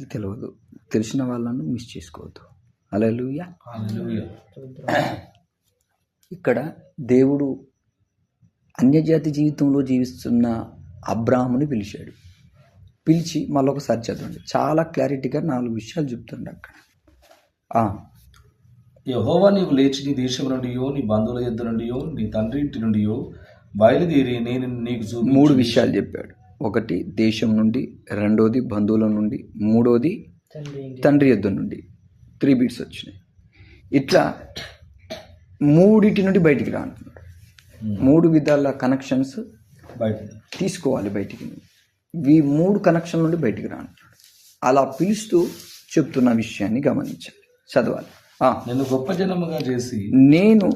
అందరికీ తెలియదు తెలిసిన వాళ్ళను మిస్ చేసుకోవద్దు. అలలుయ హల్లెలూయా. ఇక్కడ దేవుడు అన్యజాతి జీవితంలో జీవిస్తున్న అబ్రాహ్ముని పిలిచాడు. పిలిచి మళ్ళొకసారి చదవండి. చాలా క్లారిటీగా నాలుగు విషయాలు చెప్తుండే అక్కడ. యెహోవా నీవు లేచి నీ దేశం నుండియో నీ బంధువుల యొద్ద నుండియో నీ తండ్రి ఇంటి నుండియో బయలుదేరి నేను నీకు మూడు విషయాలు చెప్పాడు. ఒకటి దేశం నుండి రెండోది బంధువుల నుండి మూడోది తండ్రి యొద్ద నుండి. త్రీ బీట్స్ వచ్చినాయి. ఇట్లా మూడిటి నుండి బయటికి రా అంటున్నాడు. మూడు విధాల కనెక్షన్స్ బయట తీసుకోవాలి బయటికి. ఈ మూడు కనెక్షన్ నుండి బయటికి రా అంటున్నాడు. అలా పిలుస్తూ చెప్తున్న విషయాన్ని గమనించాలి. చదవాలి. ఆ, నిన్ను గొప్ప జనముగా చేసి నేను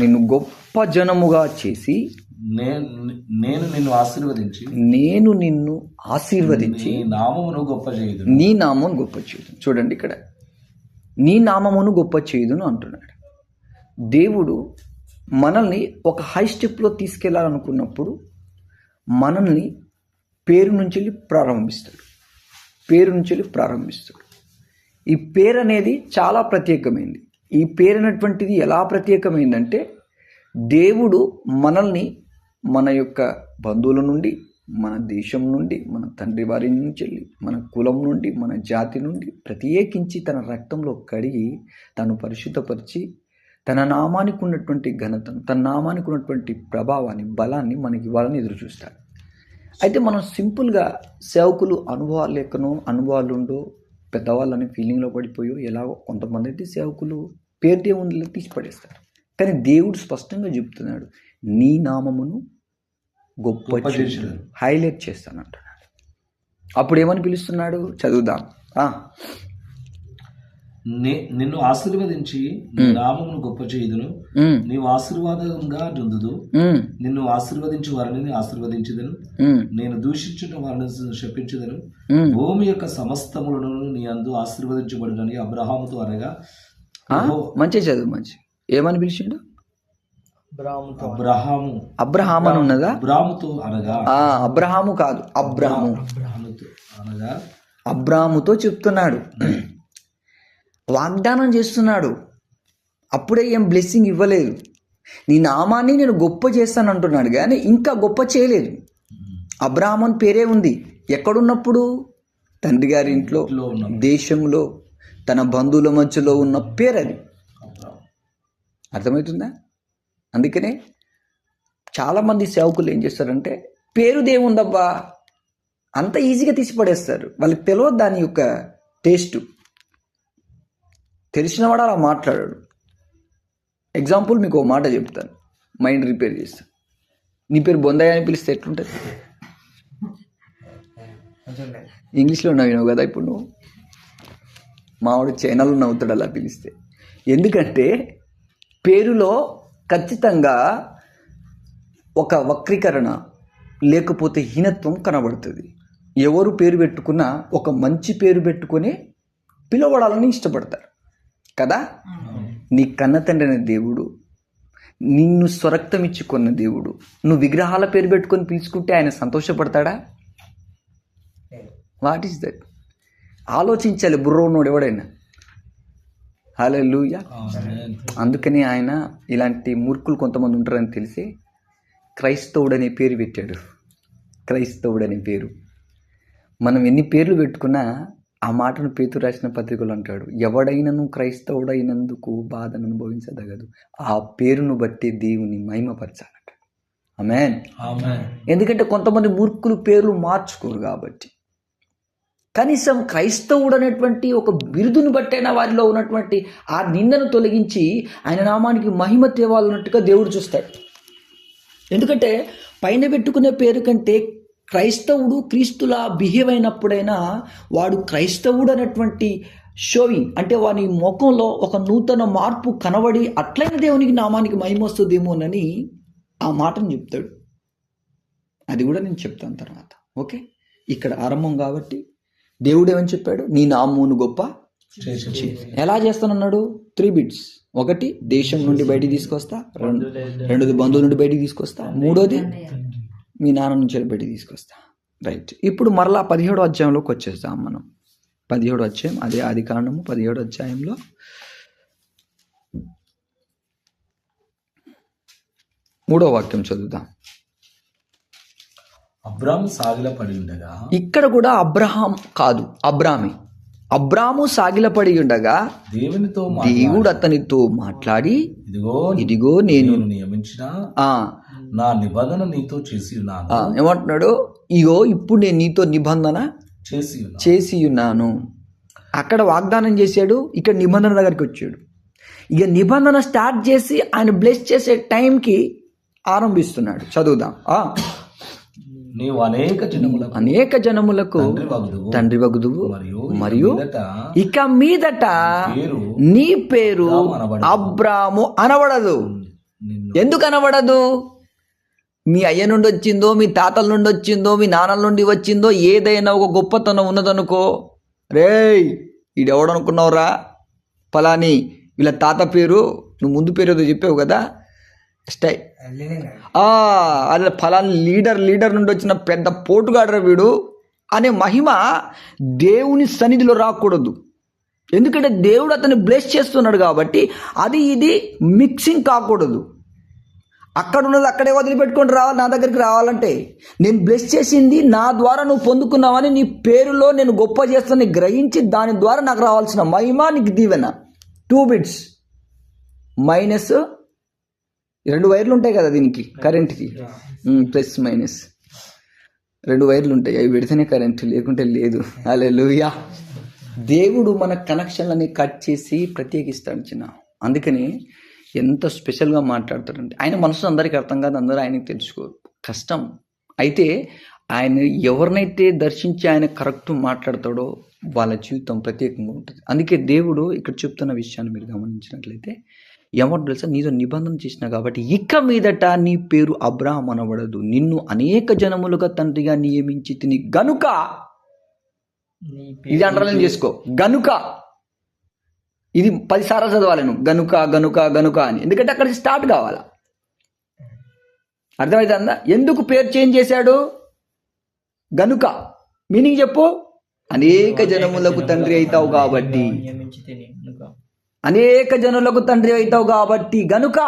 నిన్ను గొప్ప జనముగా చేసి నేను నేను నిన్ను ఆశీర్వదించి నేను నిన్ను ఆశీర్వదించి నామమును గొప్ప చేయదు నీ నామమును గొప్ప చేయుదును. చూడండి ఇక్కడ. నీ నామమును గొప్ప చేయుదును అంటున్నాడు. దేవుడు మనల్ని ఒక హై స్టెప్లో తీసుకెళ్ళాలనుకున్నప్పుడు మనల్ని పేరు నుంచి వెళ్ళి ప్రారంభిస్తాడు. పేరు నుంచి వెళ్ళి ప్రారంభిస్తాడు. ఈ పేరు అనేది చాలా ప్రత్యేకమైంది. ఈ పేరు అనేటువంటిది ఎలా ప్రత్యేకమైందంటే దేవుడు మనల్ని మన యొక్క బంధువుల నుండి మన దేశం నుండి మన తండ్రి వారి నుంచి వెళ్ళి మన కులం నుండి మన జాతి నుండి ప్రత్యేకించి తన రక్తంలో కడిగి తను పరిశుద్ధపరిచి తన నామానికి ఉన్నటువంటి ఘనతను తన నామానికి ఉన్నటువంటి ప్రభావాన్ని బలాన్ని మనకి ఇవ్వాలని ఎదురు చూస్తాడు. అయితే మనం సింపుల్గా సేవకులు అనుభవాలు లెక్కనో అనుభవాలు ఉండో పెద్దవాళ్ళని ఫీలింగ్లో పడిపోయో ఎలాగో కొంతమంది అయితే సేవకులు పేరు దేవుని తీసి పడేస్తారు కానీ దేవుడు స్పష్టంగా చెబుతున్నాడు నీ నామమును గొప్ప. హైలైట్ చేస్తానంటున్నాడు. అప్పుడు ఏమని పిలుస్తున్నాడు? చదువుదాం. నిన్ను ఆశీర్వదించి నామమును గొప్ప చేయుదును. నీవు ఆశీర్వాదంగా ఉమ్, నిన్ను ఆశీర్వదించు వారిని ఆశీర్వదించదను. నేను దూషించిన వారిని శపించదను. భూమి యొక్క సమస్తములను నీ అందు ఆశీర్వదించబడునని అబ్రహాముతో అనగా మంచి చదువు మంచి ఏమని పిలిచిండు? అబ్రహాము. అబ్రహాం అని ఉన్నదా? అబ్రాముతో అనగా ఆ, అబ్రహాము కాదు అబ్రాము. అబ్రహాముతో అనగా అబ్రాముతో చెప్తున్నాడు. వాగ్దానం చేస్తున్నాడు. అప్పుడే ఏం బ్లెస్సింగ్ ఇవ్వలేదు. నీ నామాన్ని నేను గొప్ప చేస్తాను అంటున్నాడు కానీ ఇంకా గొప్ప చేయలేదు. అబ్రాహం అని పేరే ఉంది. ఎక్కడున్నప్పుడు? తండ్రి గారి ఇంట్లో దేశంలో తన బంధువుల మధ్యలో ఉన్న పేరు అది. అర్థమవుతుందా? అందుకనే చాలామంది సేవకులు ఏం చేస్తారంటే పేరు దేవుందబ్బా అంత ఈజీగా తీసి పడేస్తారు వాళ్ళకి తెలియదు దాని యొక్క టేస్ట్. తెలిసినవాడు అలా మాట్లాడాడు. ఎగ్జాంపుల్ మీకు ఒక మాట చెప్తాను. మైండ్ రిపేర్ చేస్తాను నీ పేరు బొందయ్య అని పిలిస్తే ఎట్లుంటుంది? ఇంగ్లీష్లో నవ్వినావు కదా ఇప్పుడు నువ్వు? మావాడు చైనాలో నవ్వుతాడు అలా పిలిస్తే. ఎందుకంటే పేరులో ఖచ్చితంగా ఒక వక్రీకరణ లేకపోతే హీనత్వం కనబడుతుంది. ఎవరు పేరు పెట్టుకున్నా ఒక మంచి పేరు పెట్టుకొని పిలవడాలని ఇష్టపడతారు. కదా? నీ కన్న తండ్రి అనే దేవుడు నిన్ను స్వరక్తం ఇచ్చి కొన్న దేవుడు నువ్వు విగ్రహాల పేరు పెట్టుకొని పిలుచుకుంటే ఆయన సంతోషపడతాడా? What is that? ఆలోచించాలి బుర్రోనోడు ఎవడైనా. హలో లూయా ఆమేన్. అందుకని ఆయన ఇలాంటి మూర్ఖులు కొంతమంది ఉంటారని తెలిసి క్రైస్తవుడు అనే పేరు పెట్టాడు. క్రైస్తవుడు అనే పేరు. మనం ఎన్ని పేర్లు పెట్టుకున్నా ఆ మాటను పేతు రాసిన పత్రికలు అంటాడు ఎవడైనను క్రైస్తవుడైనందుకు బాధను అనుభవించదగదు. ఆ పేరును బట్టి దేవుని మహిమపరచాలట. ఆమేన్. ఎందుకంటే కొంతమంది మూర్ఖులు పేర్లు మార్చుకోరు కాబట్టి. కనీసం క్రైస్తవుడు అనేటువంటి ఒక బిరుదును బట్టైనా వారిలో ఉన్నటువంటి ఆ నిందను తొలగించి ఆయన నామానికి మహిమ తేవాలన్నట్టుగా దేవుడు చూస్తాడు. ఎందుకంటే పైన పెట్టుకునే పేరు కంటే క్రైస్తవుడు క్రీస్తులా బిహేవ్ అయినప్పుడైనా వాడు క్రైస్తవుడు అనేటువంటి షోయింగ్ అంటే వాని ముఖంలో ఒక నూతన మార్పు కనబడి అట్లైన దేవునికి నామానికి మహిమ వస్తుందేమోనని ఆ మాటను చెప్తాడు. అది కూడా నేను చెప్తాను తర్వాత. ఓకే? ఇక్కడ ఆరంభం కాబట్టి దేవుడు ఏమని చెప్పాడు? నీ నామమును గొప్ప. ఎలా చేస్తానన్నాడు? త్రీ బిట్స్ ఒకటి దేశం నుండి బయటికి తీసుకొస్తా. రెండు రెండోది బంధువుల నుండి బయటికి తీసుకొస్తా. మూడోది మీ నాన్న నుంచి బయటికి తీసుకొస్తా. రైట్ ఇప్పుడు మరలా పదిహేడో అధ్యాయంలోకి వచ్చేస్తాం మనం. పదిహేడు అధ్యాయం అదే ఆది కాండము పదిహేడు అధ్యాయంలో. మూడో వాక్యం చదువుదాం. అబ్రాము సాగిల పడి ఉండగా ఇక్కడ కూడా అబ్రహాం కాదు అబ్రామి. అబ్రాము సాగిలపడి ఉండగా దేవునితో దేవుడు అతనితో మాట్లాడి ఇదిగో ఇదిగో నేను నియమించిన ఆ నా నిబంధన నీతో చేసి ఏమంటున్నాడు? ఇగో ఇప్పుడు నేను నీతో నిబంధన చేసి చేసి ఉన్నాను అక్కడ వాగ్దానం చేశాడు ఇక్కడ నిబంధన దగ్గరికి వచ్చాడు. ఇక నిబంధన స్టార్ట్ చేసి ఆయన బ్లెస్ చేసే టైంకి ఆరంభిస్తున్నాడు. చదువుదాం. నీవు అనేక జనములకు అనేక జనములకు తండ్రి వగుదువు. మరియు ఇక మీదట నీ పేరు. అబ్రాము అనబడదు. ఎందుకు అనబడదు? మీ అయ్య నుండి వచ్చిందో మీ తాతల నుండి వచ్చిందో మీ నాన్నల నుండి వచ్చిందో ఏదైనా ఒక గొప్పతనం ఉన్నదనుకో రేయ్ ఈడెవడనుకున్నావురా? ఫలాని వీళ్ళ తాత పేరు నువ్వు ముందు పేరు ఏదో చెప్పావు కదా స్టై అలా ఫలాని లీడర్ లీడర్ నుండి వచ్చిన పెద్ద పోటుగాడరా వీడు అనే మహిమ దేవుని సన్నిధిలో రాకూడదు. ఎందుకంటే దేవుడు అతన్ని బ్లెస్ చేస్తున్నాడు కాబట్టి అది ఇది మిక్సింగ్ కాకూడదు. అక్కడ ఉన్నది అక్కడే వదిలిపెట్టుకొని రావాలి నా దగ్గరికి రావాలంటే. నేను బ్లెస్ చేసింది నా ద్వారా నువ్వు పొందుకున్నావని నీ పేరులో నేను గొప్ప చేస్తానని గ్రహించి దాని ద్వారా నాకు రావాల్సిన మహిమ నీకు దీవెన. టూ బిట్స్ మైనస్ రెండు వైర్లు ఉంటాయి కదా దీనికి కరెంట్కి ప్లస్ మైనస్. రెండు వైర్లు ఉంటాయి అవి పెడితేనే కరెంట్ లేకుంటే లేదు. అలే దేవుడు మన కనెక్షన్లని కట్ చేసి ప్రత్యేకిస్తాడు చిన్న. అందుకని ఎంత స్పెషల్గా మాట్లాడతాడంటే ఆయన మనసు అందరికీ అర్థం కాదు అందరూ ఆయనకి తెలుసుకోరు కష్టం. అయితే ఆయన ఎవరినైతే దర్శించి ఆయన కరెక్ట్ మాట్లాడతాడో వాళ్ళ జీవితం ప్రత్యేకంగా ఉంటుంది. అందుకే దేవుడు ఇక్కడ చెప్తున్న విషయాన్ని మీరు గమనించినట్లయితే ఏమంటారు తెలుసా? నీతో నిబంధన చేసిన కాబట్టి ఇక మీదట నీ పేరు అబ్రాహం అనబడదు. నిన్ను అనేక జనములుగా తండ్రిగా నియమించి తిని గనుక ఇది అండర్లైన్ చేసుకో. గనుక. ఇది పదిసార్లు చదవాలి నువ్వు గనుక గనుక గనుక అని. ఎందుకంటే అక్కడ స్టార్ట్ కావాలా? అర్థమవుతుందా ఎందుకు పేరు చేంజ్ చేశాడు? గనుక. మీనింగ్ చెప్పు. అనేక జనములకు తండ్రి అవుతావు కాబట్టి. అనేక జనులకు తండ్రి అవుతావు కాబట్టి గనుక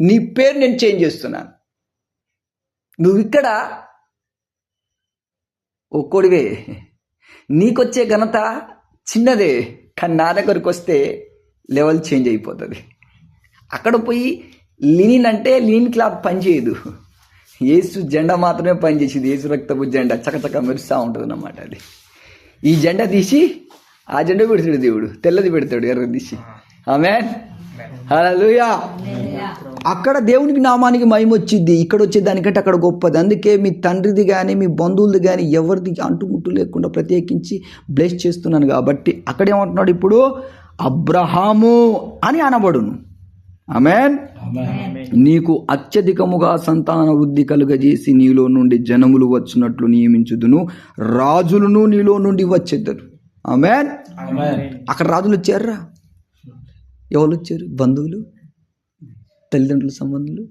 నీ పేరు నేను చేంజ్ చేస్తున్నాను. నువ్వు ఇక్కడ ఒక్కోడివే నీకొచ్చే ఘనత చిన్నదే కానీ నా దగ్గరకు వస్తే లెవెల్ చేంజ్ అయిపోతుంది. అక్కడ పోయి లీన్ అంటే లీన్ క్లాత్ పనిచేయదు ఏసు జెండా మాత్రమే పనిచేసేది ఏసు రక్తపు జెండా చకచక మెరుస్తూ ఉంటుంది అన్నమాట అది. ఈ జెండా తీసి ఆ జెండా పెడతాడు దేవుడు తెల్లది పెడతాడు ఎర్ర తీసి. ఆమె హల్లెలూయా అక్కడ దేవునికి నామానికి మహిమ వచ్చింది. ఇక్కడ వచ్చే దానికంటే అక్కడ గొప్పది. అందుకే మీ తండ్రిది కానీ మీ బంధువులది కానీ ఎవరిది అంటుముట్టు లేకుండా ప్రత్యేకించి బ్లెస్ చేస్తున్నాను కాబట్టి అక్కడ ఏమంటున్నాడు ఇప్పుడు? అబ్రహాము అని అనబడును. ఆమెన్ నీకు అత్యధికముగా సంతాన వృద్ధి కలుగజేసి నీలో నుండి జనములు వచ్చినట్లు నియమించుదును. రాజులను నీలో నుండి వచ్చేద్దరు. ఆమెన్ ఆమేన్. అక్కడ రాజులు వచ్చారా? ఎవరు వచ్చారు బంధువులు? తల్లిదండ్రుల సంబంధాలు?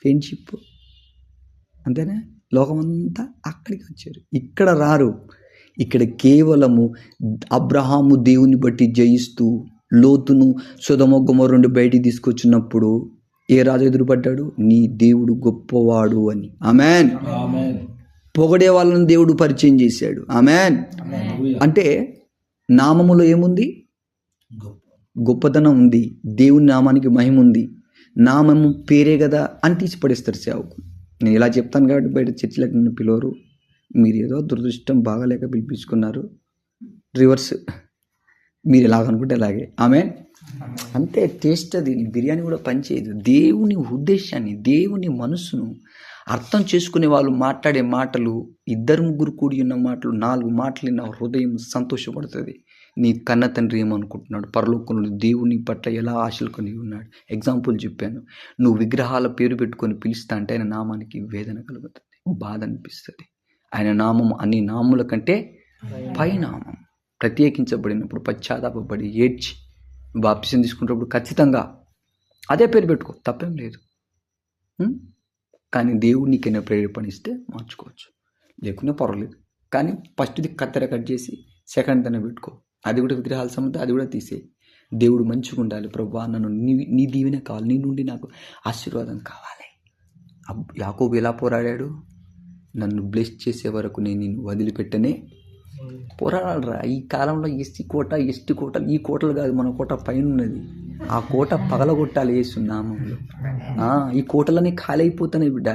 ఫ్రెండ్షిప్ అంతేనా? లోకమంతా అక్కడికి వచ్చారు. ఇక్కడ రారు. ఇక్కడ కేవలము అబ్రహాము దేవుని బట్టి జయిస్తూ లోతును సుధమ గుమరుండి బయటికి తీసుకొచ్చినప్పుడు ఏ రాజు ఎదురుపడ్డాడు? నీ దేవుడు గొప్పవాడు అని. ఆమెన్. పొగడే వాళ్ళని దేవుడు పరిచయం చేశాడు. ఆమెన్. అంటే నామములో ఏముంది. గొప్పతనం ఉంది దేవుని నామానికి మహిమ ఉంది నామము పేరే కదా అని తీసి పడేస్తారు సేవకు నేను ఇలా చెప్తాను కాబట్టి బయట చర్చిలకు నన్ను పిలవరు. మీరు ఏదో దురదృష్టం బాగాలేక పిలిపించుకున్నారు. రివర్స్ మీరు ఎలాగనుకుంటే అలాగే. ఆమె అంతే టేస్ట్ అది. బిర్యానీ కూడా పనిచేయదు దేవుని ఉద్దేశాన్ని దేవుని మనసును అర్థం చేసుకునే వాళ్ళు మాట్లాడే మాటలు ఇద్దరు ముగ్గురు కూడి ఉన్న మాటలు నాలుగు మాటలు నా హృదయం సంతోషపడుతుంది. నీ కన్న తండ్రి ఏమనుకుంటున్నాడు? పరలోకంలో దేవుని పట్ల ఎలా ఆశలు కలిగి ఉన్నాడు? ఎగ్జాంపుల్ చెప్పాను. నువ్వు విగ్రహాల పేరు పెట్టుకొని పిలుస్తా అంటే ఆయన నామానికి వేదన కలుగుతుంది. బాధ అనిపిస్తుంది. ఆయన నామం అన్ని నాముల కంటే పైనామం. ప్రత్యేకించబడినప్పుడు పశ్చాత్తాపడి ఏడ్చి బాప్తిసం తీసుకున్నప్పుడు ఖచ్చితంగా అదే పేరు పెట్టుకో. తప్పేం లేదు. కానీ దేవుడికైనా ప్రేరేపణిస్తే మార్చుకోవచ్చు. లేకున్నా పర్వాలేదు. కానీ ఫస్ట్ది కత్తెర కట్ చేసి సెకండ్ తన పెట్టుకో. అది కూడా విగ్రహాల సంబంధం అది కూడా తీసే దేవుడు మంచిగా ఉండాలి ప్రభు నన్ను నీ నీ దీవెన కావాలి నీ నుండి నాకు ఆశీర్వాదం కావాలి. అబ్- యాకోబు ఎలా పోరాడాడు? నన్ను బ్లెస్ చేసే వరకు నేను నిన్ను వదిలిపెట్టనే పోరాడాలరా. ఈ కాలంలో ఎస్టి కోట ఎస్టీ కోట ఈ కోటలు కాదు మన కోట పైన ఉన్నది ఆ కోట పగలగొట్టాలి వేస్తున్నామంలో ఈ కోటలన్నీ ఖాళీ అయిపోతున్నాయి బిడ్డ.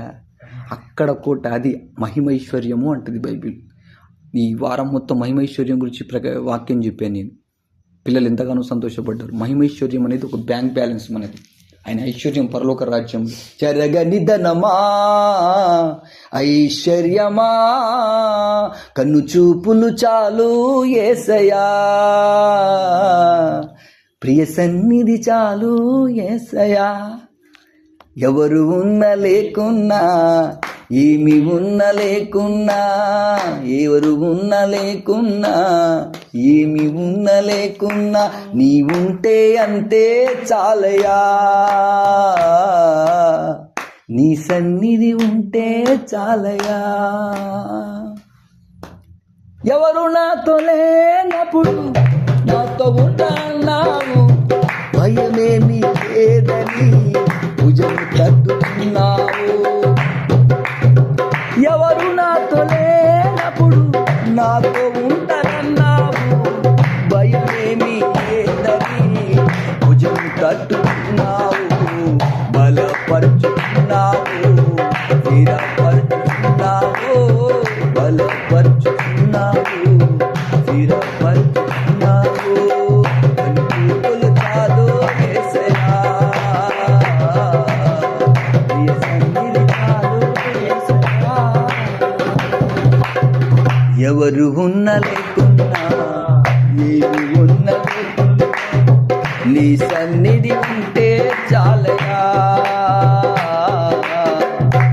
అక్కడ కోట అది మహిమైశ్వర్యము అంటది బైబిల్. ఈ వారం మొత్తం మహిమైశ్వర్యం గురించి ప్రక వాక్యం చెప్పాను నేను. పిల్లలు ఎంతగానో సంతోషపడ్డారు. మహిమైశ్వర్యం అనేది ఒక బ్యాంక్ బ్యాలెన్స్ మనది. ఆయన ఐశ్వర్యం పరలోక రాజ్యం. జరగ నిధనమా? ఐశ్వర్యమా? కన్ను చూపులు చాలు ఏసయా? ప్రియ సన్నిధి చాలు ఏసయా? ఎవరు ఉన్న లేకున్నా ఏమి ఉన్న లేకున్నా ఎవరు ఉన్న లేకున్నా ఏమి ఉన్న లేకున్నా నీ ఉంటే అంతే చాలయా నీ సన్నిధి ఉంటే చాలయా ఎవరు నాతో లేనప్పుడు నాతో ఉన్నావు? భయమేమి లేదని భుజం తగ్గుతున్నావు నాతో లేనప్పుడు నాతో ఉంటానన్నావు. భయమేమి లేదని భుజం తట్టుకున్నావు బలపరుచుకున్నావు. స్థిరపరుచుకున్నావు. బలపరుచుకున్నావు. స్థిరపరుచుకున్నావు. ఎవరు ఉన్న లేకున్నా ఏమి ఉన్న నీ సన్నిధి ఉంటే చాలయా?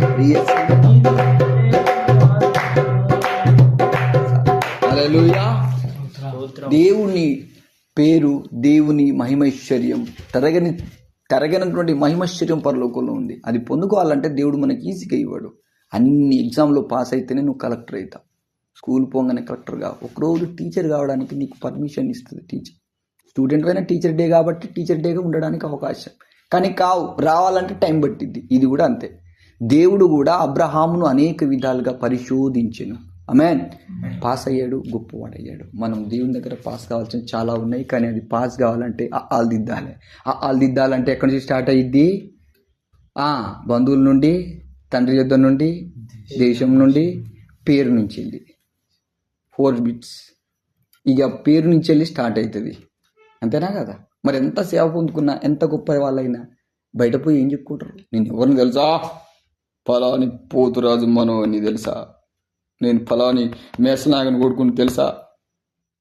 ప్రియ దేవుని పేరు దేవుని మహిమైశ్వర్యం. తరగని తరగనటువంటి మహిమైశ్వర్యం పరలోకంలో ఉంది. అది పొందుకోవాలంటే దేవుడు మనకి ఈజీగా ఇవ్వడు. అన్ని ఎగ్జామ్లో పాస్ అయితేనే నువ్వు కలెక్టర్ అవుతావు. స్కూల్ పోగానే కలెక్టర్గా ఒకరోజు టీచర్ కావడానికి నీకు పర్మిషన్ ఇస్తుంది టీచర్. స్టూడెంట్ పైన టీచర్ డే కాబట్టి టీచర్ డేగా ఉండడానికి అవకాశం. కానీ కావు రావాలంటే టైం పట్టిద్ది. ఇది కూడా అంతే. దేవుడు కూడా అబ్రహామును అనేక విధాలుగా పరిశోధించెను. అమెన్ పాస్ అయ్యాడు గొప్పవాడయ్యాడు. మనం దేవుని దగ్గర పాస్ కావాల్సిన చాలా ఉన్నాయి కానీ అది పాస్ కావాలంటే ఆ ఆలు దిద్దాలి. ఆ ఆలు దిద్దాలంటే ఎక్కడి నుంచి స్టార్ట్ అయ్యిద్ది ఆ, బంధువుల నుండి తండ్రి యుద్ధం నుండి దేశం నుండి పేరు నుంచి వెళ్ళి ఫోర్ బిట్స్. ఇక పేరు నుంచి వెళ్ళి స్టార్ట్ అవుతుంది అంతేనా కదా? మరి ఎంత సేవ పొందుకున్నా ఎంత గొప్ప వాళ్ళైనా బయట పోయి ఏం చెప్పుకుంటారు? నేను ఎవరిని తెలుసా? ఫలాని పోతురాజు మనో అని తెలుసా? నేను ఫలాని మేసనాగని కొడుకుని తెలుసా?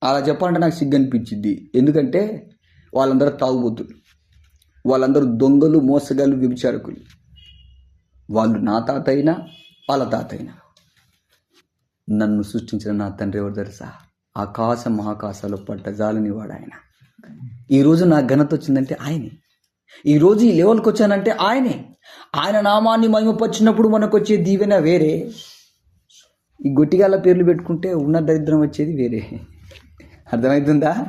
అలా చెప్పాలంటే నాకు సిగ్గు అనిపించింది ఎందుకంటే వాళ్ళందరూ తాగుబోతులు. వాళ్ళందరూ దొంగలు మోసగాళ్ళు విభిచారకులు వాళ్ళు నా తాత అయినా వాళ్ళ తాత అయినా నన్ను సృష్టించిన నా తండ్రి ఎవరు తెలుసా? ఆకాశ మహాకాశాలు పడ్డ వాడు ఆయన. ఈరోజు నా ఘనత వచ్చిందంటే ఆయనే. ఈరోజు ఈ లెవెల్కి వచ్చానంటే ఆయనే. ఆయన నామాన్ని మహిమపరిచినప్పుడు మనకు వచ్చే దీవెన వేరే. ఈ గొట్టిగాల పేర్లు పెట్టుకుంటే ఉన్న దరిద్రం వచ్చేది వేరే. అర్థమవుతుందా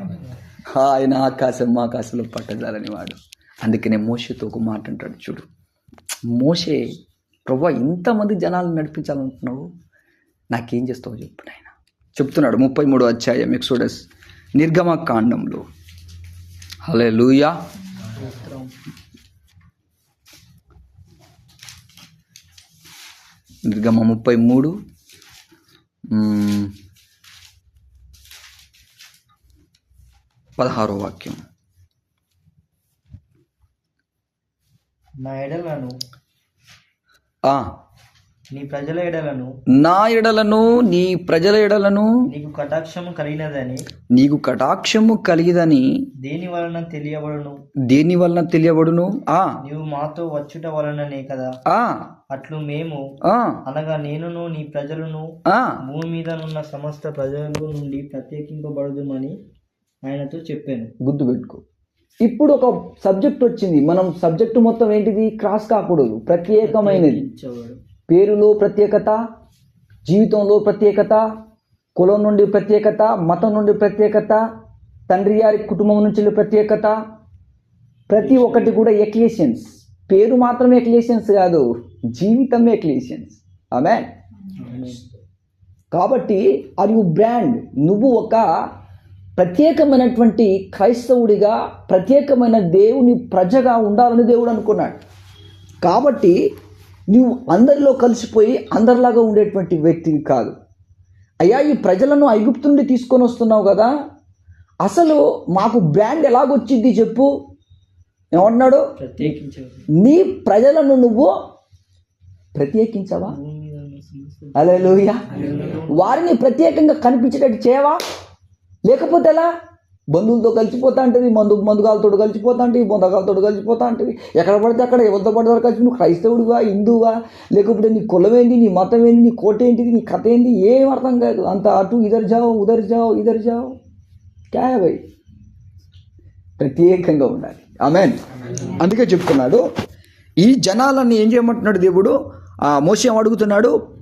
ఆయన ఆకాశం ఆకాశంలో పట్టజాలని వాడు. అందుకనే మోషతో ఒక మాట అంటాడు చూడు. మోషే ప్రభా ఇంతమంది జనాలను నడిపించాలనుకున్నావు నాకేం చేస్తావో చెప్పు నాయన. చెప్తున్నాడు ముప్పై మూడో అధ్యాయం ఎక్సోడస్ నిర్గమ కాండంలో. హలే లూయా నిర్గమ ముప్పై మూడు. పదహారో వాక్యం. నా ఎడలను నీ ప్రజల ఎడలను నా ఎడలను నీ ప్రజల ఎడలను నీకు కటాక్షము కలిగినదని నీకు కటాక్షము కలిగిదని దేని వలన తెలియబడును? దేని వలన తెలియబడును? ఆ. నీవు మాతో వచ్చుట వలననే కదా? ఆ. అట్లు మేము అనగా నేనును నీ ప్రజలను ఆ. భూమి మీదనున్న సమస్త ప్రజల నుండి ప్రత్యేకింపబడదుమని ఆయనతో చెప్పాను. గుర్తుపెట్టుకో. ఇప్పుడు ఒక సబ్జెక్ట్ వచ్చింది. మనం సబ్జెక్టు మొత్తం ఏంటిది? క్రాస్ కాకూడదు. ప్రత్యేకమైనది. పేరులో ప్రత్యేకత జీవితంలో ప్రత్యేకత కులం నుండి ప్రత్యేకత మతం నుండి ప్రత్యేకత తండ్రి గారి కుటుంబం నుంచి ప్రత్యేకత. ప్రతి ఒక్కటి కూడా ఎక్లేషన్స్ పేరు మాత్రమే ఎక్లేషన్స్ కాదు జీవితమే ఎక్లేషన్స్ ఆమె కాబట్టి ఆర్ యు బ్రాండ్ నువ్వు ఒక ప్రత్యేకమైనటువంటి క్రైస్తవుడిగా ప్రత్యేకమైన దేవుని ప్రజగా ఉండాలని దేవుడు అనుకున్నాడు. కాబట్టి నువ్వు అందరిలో కలిసిపోయి అందరిలాగా ఉండేటువంటి వ్యక్తివి కాదు. అయ్యా ఈ ప్రజలను ఐగుప్తు నుండి తీసుకొని వస్తున్నావు కదా. అసలు మాకు బ్రాండ్ ఎలాగొచ్చింది చెప్పు. ప్రత్యేకించవు నీ ప్రజలను నువ్వు ప్రత్యేకించవా? అలెలుయ వారిని ప్రత్యేకంగా కనిపించేటట్టు చేయవా? లేకపోతే ఎలా? బంధువులతో కలిసిపోతా ఉంటుంది మందు మందుగాలతో కలిసిపోతా అంటే బొందగాలతో కలిసిపోతా ఉంటుంది ఎక్కడ పడితే అక్కడ ఎవరితో పడితే కలిసి నువ్వు క్రైస్తవుడివా హిందువా లేకపోతే నీ కులం ఏంటి నీ మతం ఏంటి నీ కోట ఏంటిది నీ కథ ఏంటి ఏం అర్థం కాదు. అంత అటు ఇదరు జావు ఉదర్ జావు ఇదరు జావు. క్యా ప్రత్యేకంగా ఉండాలి. ఆమెన్. అందుకే చెప్తున్నాడు ఈ జనాలన్నీ ఏం చేయమంటున్నాడు దేవుడు? ఆ మోసం అడుగుతున్నాడు?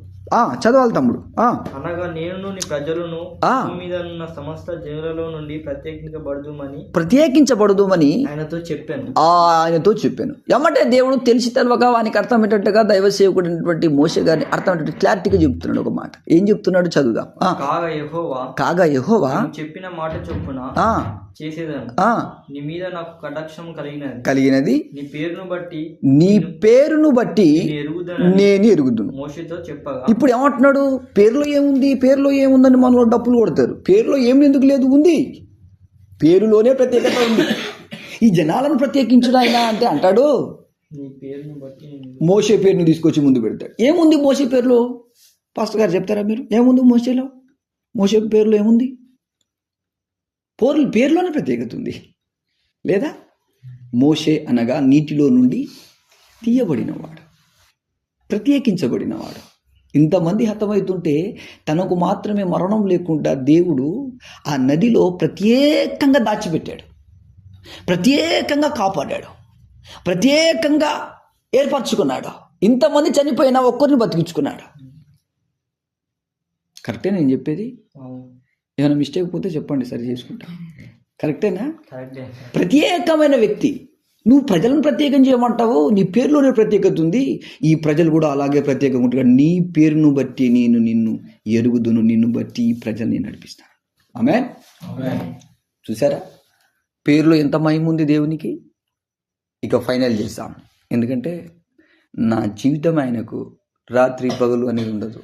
చదవాలి తమ్ముడు. ఆ. అనగా నేను నీ ప్రజలను మీద ఉన్న సమస్త జనులలో నుండి ప్రత్యేకించబడదుమని ప్రత్యేకించబడదు అని ఆయనతో చెప్పాను. ఆ ఆయనతో చెప్పాను. ఏమంటే దేవుడు తెలిసి తెలవక వానికి అర్థమయ్యేటట్టుగా దైవ సేవకుడైనటువంటి మోస గారిని అర్థమయ్యేటట్టు క్లారిటీగా చెప్తున్నాడు ఒక మాట. ఏం చెప్తున్నాడు చదువుదాం. కాగా యెహోవా కాగా యెహోవా. చెప్పిన మాట చొప్పున నీ మీద నాకు కటాక్షం కలిగినది. కలిగినది. నీ పేరును బట్టి నీ పేరును బట్టి నేను ఎరుగుదును. మోషతో చెప్పగా. ఇప్పుడు ఏమంటున్నాడు? పేరులో ఏముంది? పేరులో ఏముందని మనలో డప్పులు కొడతారు. పేరులో ఏం ఎందుకు లేదు? ఉంది. పేరులోనే ప్రత్యేకత ఉంది. ఈ జనాలను ప్రత్యేకించుడు ఆయన అంటే అంటాడు మోసే పేరుని తీసుకొచ్చి ముందు పెడతాడు. ఏముంది మోసే పేరులో? పాస్టర్ గారు చెప్తారా మీరు? ఏముంది మోసేలో మోసే పేరులో ఏముంది? పోర్లు పేరులోనే ప్రత్యేకత ఉంది. లేదా? మోషే అనగా నీటిలో నుండి తీయబడినవాడు ప్రత్యేకించబడినవాడు. ఇంతమంది హతమవుతుంటే తనకు మాత్రమే మరణం లేకుండా దేవుడు ఆ నదిలో ప్రత్యేకంగా దాచిపెట్టాడు. ప్రత్యేకంగా కాపాడాడు. ప్రత్యేకంగా ఏర్పరచుకున్నాడు. ఇంతమంది చనిపోయినా ఒక్కరిని బతికించుకున్నాడు. కరెక్టే నేను చెప్పేది? ఏమైనా మిస్టేక్ పోతే చెప్పండి సరి చేసుకుంటా. కరెక్టేనా కరెక్టే ప్రత్యేకమైన వ్యక్తి. నువ్వు ప్రజలను ప్రత్యేకం చేయమంటావు నీ పేరులోనే ప్రత్యేకత ఉంది. ఈ ప్రజలు కూడా అలాగే ప్రత్యేకంగా ఉంటారు. నీ పేరును బట్టి నేను నిన్ను ఎరుగుదును నిన్ను బట్టి ఈ ప్రజల్ని నడిపిస్తాను. ఆమె చూసారా పేరులో ఎంత మహిమ ఉంది దేవునికి? ఇక ఫైనల్ చేస్తాం. ఎందుకంటే నా జీవితం ఆయనకు రాత్రి పగలు అనేది ఉండదు.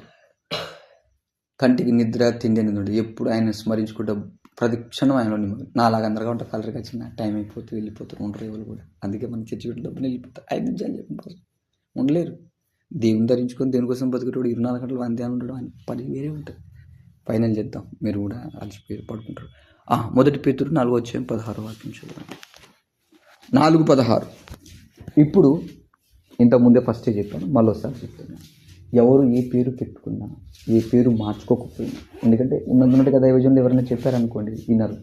కంటికి నిద్ర తిండి. అనేది ఎప్పుడు ఆయన స్మరించుకుంటూ ప్రతి క్షణం ఆయనలో నాలాగా అందరిగా ఉంటారు కలరికి వచ్చిన టైం అయిపోతే వెళ్ళిపోతారు ఉండరు ఎవరు కూడా. అందుకే మనం చర్చి పెట్టి డబ్బులు వెళ్ళిపోతారు ఐదు నిమిషాలు చెప్పారు ఉండలేరు. దేవుని ధరించుకొని దేనికోసం బతుకుతాడు? ఇరవై నాలుగు గంటలు అంతే ఉండడం. అని పని వేరే ఉంటుంది. ఫైనల్ చేద్దాం. మీరు కూడా అలసిపోయి పడుకుంటారు. మొదటి పేతురు నాలుగు వచ్చే పదహారు వాక్యం చదవండి నాలుగు పదహారు. ఇప్పుడు ఇంతకుముందే ఫస్టే చెప్పాను. మళ్ళీసారి చెప్తున్నాను ఎవరు ఏ పేరు పెట్టుకున్నా ఏ పేరు మార్చుకోకపోయినా. ఎందుకంటే ఉన్నట్టుగా దైవజనులు ఎవరైనా చెప్పారనుకోండి వినరు.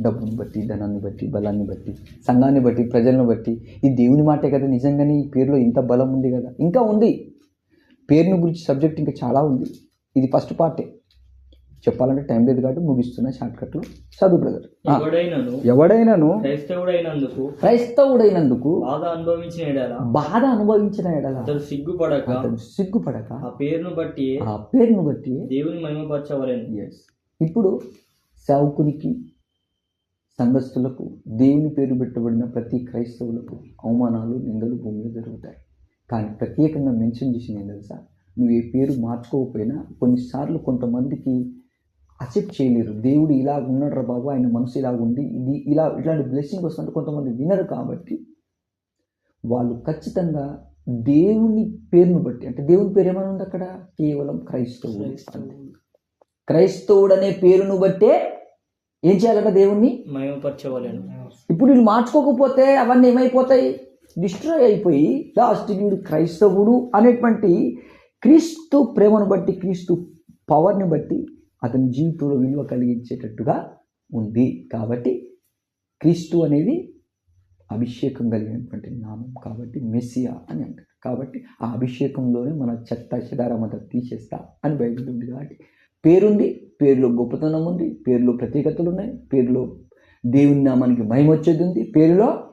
డబ్బుని బట్టి ధనాన్ని బట్టి బలాన్ని బట్టి సంఘాన్ని బట్టి ప్రజలను బట్టి. ఈ దేవుని మాటే కదా నిజంగానే ఈ పేరులో ఇంత బలం ఉంది కదా. ఇంకా ఉంది. పేరుని గురించి సబ్జెక్ట్ ఇంకా చాలా ఉంది. ఇది ఫస్ట్ పార్టే. చెప్పాలంటే టైం లేదు కాబట్టి ముగిస్తున్న షార్ట్కట్లో. చదువు బ్రదర్ ఎవడైనను? క్రైస్తవుడైనందుకు క్రైస్తవుడైనందుకు బాధ అనుభవించిన ఎడల. బాధ అనుభవించిన ఎడల. సిగ్గుపడక సిగ్గుపడక ఆ పేరును బట్టి ఆ పేరును బట్టి దేవుని మహిమపరచవలేను. ఎస్ ఇప్పుడు సేవకునికి సంఘస్థులకు దేవుని పేరు పెట్టబడిన ప్రతి క్రైస్తవులకు అవమానాలు నిందలు భూమిలో జరుగుతాయి. కానీ ప్రత్యేకంగా మెన్షన్ చేసింది తెలుసా? నువ్వు ఏ పేరు మార్చుకోకపోయినా కొన్నిసార్లు కొంతమందికి అక్సెప్ట్ చేయలేరు. దేవుడు ఇలా ఉన్నాడు రా బాబు ఆయన మనసు ఇలా ఉంది. ఇది ఇలా ఇట్లాంటి బ్లెస్సింగ్ వస్తుంటే కొంతమంది వినరు కాబట్టి వాళ్ళు ఖచ్చితంగా దేవుని పేరును బట్టి అంటే దేవుని పేరు ఏమైనా ఉంది అక్కడ? కేవలం క్రైస్తవుడు. క్రైస్తవుడు. అనే పేరును బట్టే ఏం చేయాలట దేవుణ్ణి? మహిమపరచవలేను ఇప్పుడు వీళ్ళు మార్చుకోకపోతే అవన్నీ ఏమైపోతాయి? డిస్ట్రాయ్ అయిపోయి లాస్ట్ వీడు క్రైస్తవుడు అనేటువంటి క్రీస్తు ప్రేమను బట్టి క్రీస్తు పవర్ని బట్టి అతని జీవితంలో విలువ కలిగించేటట్టుగా ఉంది. కాబట్టి క్రీస్తు అనేది అభిషేకం కలిగినటువంటి నామం. కాబట్టి మెస్సియా అని అంటారు. కాబట్టి ఆ అభిషేకంలోనే మన చెత్త చెదారం తీసేస్తా అని బైబిల్ ఉంది కాబట్టి పేరుంది. పేరులో గొప్పతనం ఉంది. పేరులో ప్రత్యేకతలు ఉన్నాయి. పేరులో దేవుని నామానికి భయం వచ్చేది ఉంది. పేరులో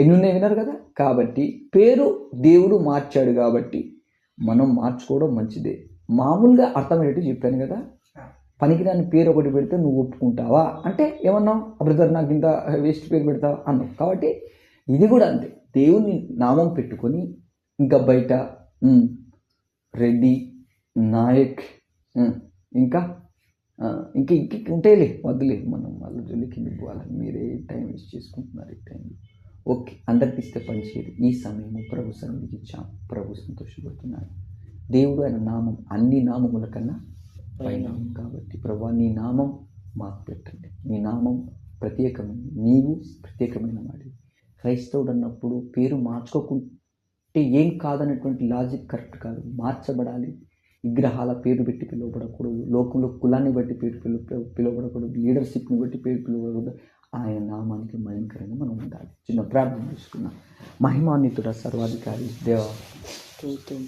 ఎన్ని ఉన్నాయి విన్నారు కదా? కాబట్టి పేరు దేవుడు మార్చాడు కాబట్టి మనం మార్చుకోవడం మంచిదే. మామూలుగా అర్థమయ్యేట్టు చెప్పాను కదా? పనికిరాని పేరు ఒకటి పెడితే నువ్వు ఒప్పుకుంటావా? అంటే ఏమన్నావు బ్రదర్ నాకు ఇంత వేస్ట్ పేరు పెడతావా అన్నావు. కాబట్టి ఇది కూడా అంతే. దేవుని నామం పెట్టుకొని ఇంకా బయట రెడ్డి నాయక్ ఇంకా ఇంకా ఇంక ఉంటేలే వద్దులే మనం వాళ్ళ జోలికి పోవాలని మీరే టైం వేస్ట్ చేసుకుంటున్నారు ఈ టైంలో ఓకే అందరికి ఇస్తే పనిచేయదు ఈ సమయం ప్రభు సన్నిధికి ఇచ్చాం. ప్రభు సంతోషపడుతున్నాడు. దేవుడు ఆయన నామం అన్ని నామముల కన్నా పైన కాబట్టి ప్రభు నీ నామం మాకు పెట్టండి నీ నామం ప్రత్యేకమైన నీవు ప్రత్యేకమైన వాడి క్రైస్తవుడు అన్నప్పుడు పేరు మార్చుకోకుంటే ఏం కాదనేటువంటి లాజిక్ కరెక్ట్ కాదు. మార్చబడాలి. విగ్రహాల పేరు పెట్టి పిలువబడకూడదు. లోకంలో కులాన్ని బట్టి పేరు పిలు పిలువబడకూడదు. లీడర్షిప్ని బట్టి పేరు పిలువబడకూడదు. ఆయన నామానికి భయంకరంగా మనం ఉండాలి. చిన్న ప్రార్థన చేసుకున్నాం మహిమాన్వితుడ సర్వాధికారి దేవ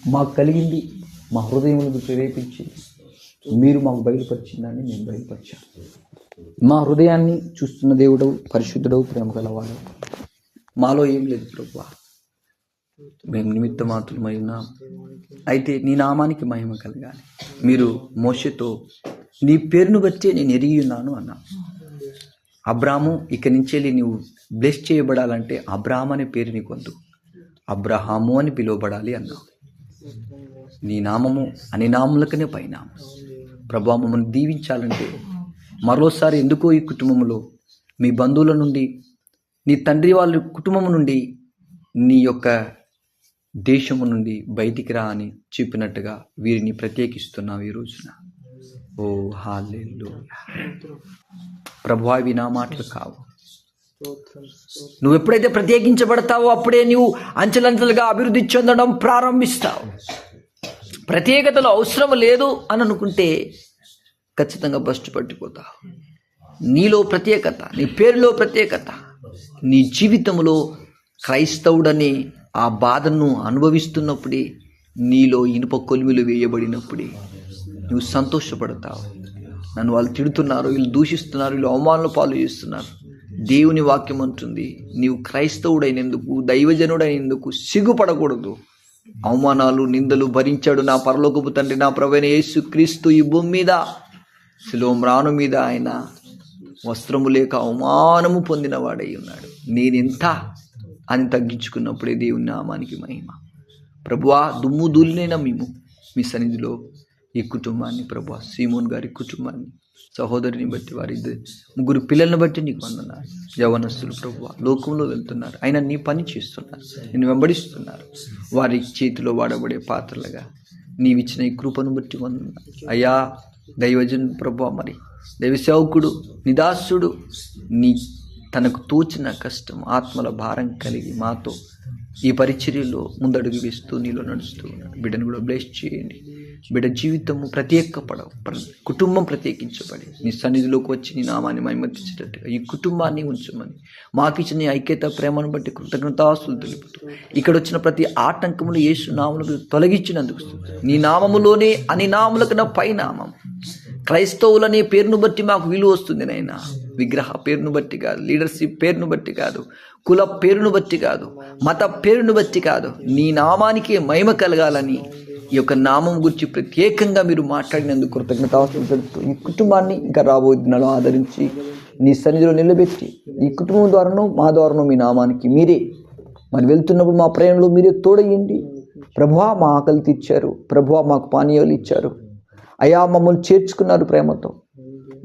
మాకు కలిగింది. మా హృదయములకు ప్రేరేపించింది మీరు మాకు బయలుపరిచిందని మేము బయలుపరిచాం మా హృదయాన్ని చూస్తున్న దేవుడవు పరిశుద్ధుడవు ప్రేమ గలవాడు మాలో ఏం లేదు ప్రభు. మేము నిమిత్త మాత్రమై ఉన్నాం అయితే నీ నామానికి మహిమ కలగాలి. మీరు మోషతో నీ పేరును బట్టే నేను ఎరిగి ఉన్నాను అన్నా. అబ్రాము ఇక నుంచి వెళ్ళి నువ్వు బ్లెస్ చేయబడాలంటే అబ్రామ్ అనే పేరు నీకు వద్దు. అబ్రహాము అని పిలువబడాలి అన్నావు నీ నామము అని నాములకనే పైనామం. ప్రభా మమ్మల్ని దీవించాలంటే మరోసారి ఎందుకో ఈ కుటుంబంలో మీ బంధువుల నుండి నీ తండ్రి వాళ్ళ కుటుంబం నుండి నీ యొక్క దేశము నుండి బయటికి రా అని చెప్పినట్టుగా వీరిని ప్రత్యేకిస్తున్నావు ఈ రోజున. ఓ హాలెల్లు ప్రభా ఇవి నా మాటలు కావు. నువ్వు ఎప్పుడైతే ప్రత్యేకించబడతావో అప్పుడే నువ్వు అంచెలంచెలుగా అభివృద్ధి చెందడం ప్రారంభిస్తావు. ప్రత్యేకతలు అవసరం లేదు అని అనుకుంటే ఖచ్చితంగా బస్టు పట్టిపోతావు నీలో ప్రత్యేకత నీ పేరులో ప్రత్యేకత నీ జీవితంలో క్రైస్తవుడని ఆ బాధను అనుభవిస్తున్నప్పుడే నీలో ఇనుప కొలిమిలు వేయబడినప్పుడే నువ్వు సంతోషపడతావు. నన్ను వాళ్ళు తిడుతున్నారు వీళ్ళు దూషిస్తున్నారు వీళ్ళు అవమానాలు పాలు చేస్తున్నారు. దేవుని వాక్యం అంటుంది నీవు క్రైస్తవుడైనందుకు దైవజనుడైనందుకు సిగ్గుపడకూడదు. అవమానాలు నిందలు భరించాడు నా పరలోకపు తండ్రి నా ప్రవైన యేసు క్రీస్తు ఈ భూమి మీద. శిలోమ్రాను మీద ఆయన వస్త్రము లేక అవమానము పొందినవాడై ఉన్నాడు. నేనెంత అని తగ్గించుకున్నప్పుడే దేవుని నామానికి మహిమ. ప్రభువా దుమ్ము దూలినైనా మేము మీ సన్నిధిలో ఈ కుటుంబాన్ని ప్రభా సీమోన్ గారి కుటుంబాన్ని సహోదరిని బట్టి వారి ముగ్గురు పిల్లల్ని బట్టి నీకు వందన్నారు యవనస్తులు ప్రభు లోకంలో వెళ్తున్నారు. ఆయన నీ పని చేస్తున్నారు. నేను వెంబడిస్తున్నారు. వారి చేతిలో వాడబడే పాత్రలుగా నీవిచ్చిన ఈ కృపను బట్టి వందన్నారు అయ్యా దైవజన్ ప్రభు మరి దైవసేవకుడు నిదాసుడు నీ తనకు తోచిన కష్టం ఆత్మల భారం కలిగి మాతో ఈ పరిచర్యలో ముందడుగు వేస్తూ నీలో నడుస్తూ ఉన్నాడు. బిడ్డను కూడా బ్లెస్ చేయండి. బిడ్డ జీవితము ప్రత్యేకపడ ప్ర- కుటుంబం ప్రత్యేకించబడి. నీ సన్నిధిలోకి వచ్చి నీ నామాన్ని మైమర్తించేటట్టుగా ఈ కుటుంబాన్ని ఉంచమని. మాకు ఇచ్చిన నీ ఐక్యత ప్రేమను బట్టి కృతజ్ఞతాస్తులు తెలుపుతూ ఇక్కడ వచ్చిన ప్రతి ఆటంకములు యేసు నామములకు తొలగించినందుకు నీ నామములోనే అని నాములకు నా పై నామం క్రైస్తవులనే పేరును బట్టి మాకు విలువ వస్తుంది నాయన. విగ్రహ పేరును బట్టి కాదు లీడర్షిప్ పేరును బట్టి కాదు కుల పేరును బట్టి కాదు మత పేరును బట్టి కాదు. నీ నామానికే మహిమ కలగాలని ఈ యొక్క నామం గురించి ప్రత్యేకంగా మీరు మాట్లాడినందుకు కృతజ్ఞత పెడుతూ ఈ కుటుంబాన్ని ఇంకా రాబోయే దినాలు ఆదరించి నీ సన్నిధిలో నిలబెట్టి ఈ కుటుంబం ద్వారానో మా ద్వారానో మీ నామానికి మీరే. మరి వెళ్తున్నప్పుడు మా ప్రయాణంలో మీరే తోడయ్యండి. ప్రభువా మా ఆకలి తీర్చారు. ప్రభువా మాకు పానీయాలు ఇచ్చారు. అయా మమ్మల్ని చేర్చుకున్నారు ప్రేమతో.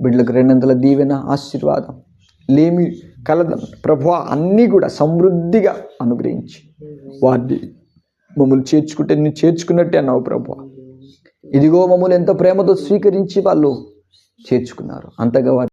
బిడ్డలకు రెండంతల దీవెన ఆశీర్వాదం లేమి కలదం. ప్రభా అన్నీ కూడా సమృద్ధిగా అనుగ్రహించి వారిని మమ్మల్ని చేర్చుకుంటే నేను చేర్చుకున్నట్టే అన్నావు ప్రభు ఇదిగో మమ్మల్ని ఎంత ప్రేమతో స్వీకరించి వాళ్ళు చేర్చుకున్నారు. అంతగా వారి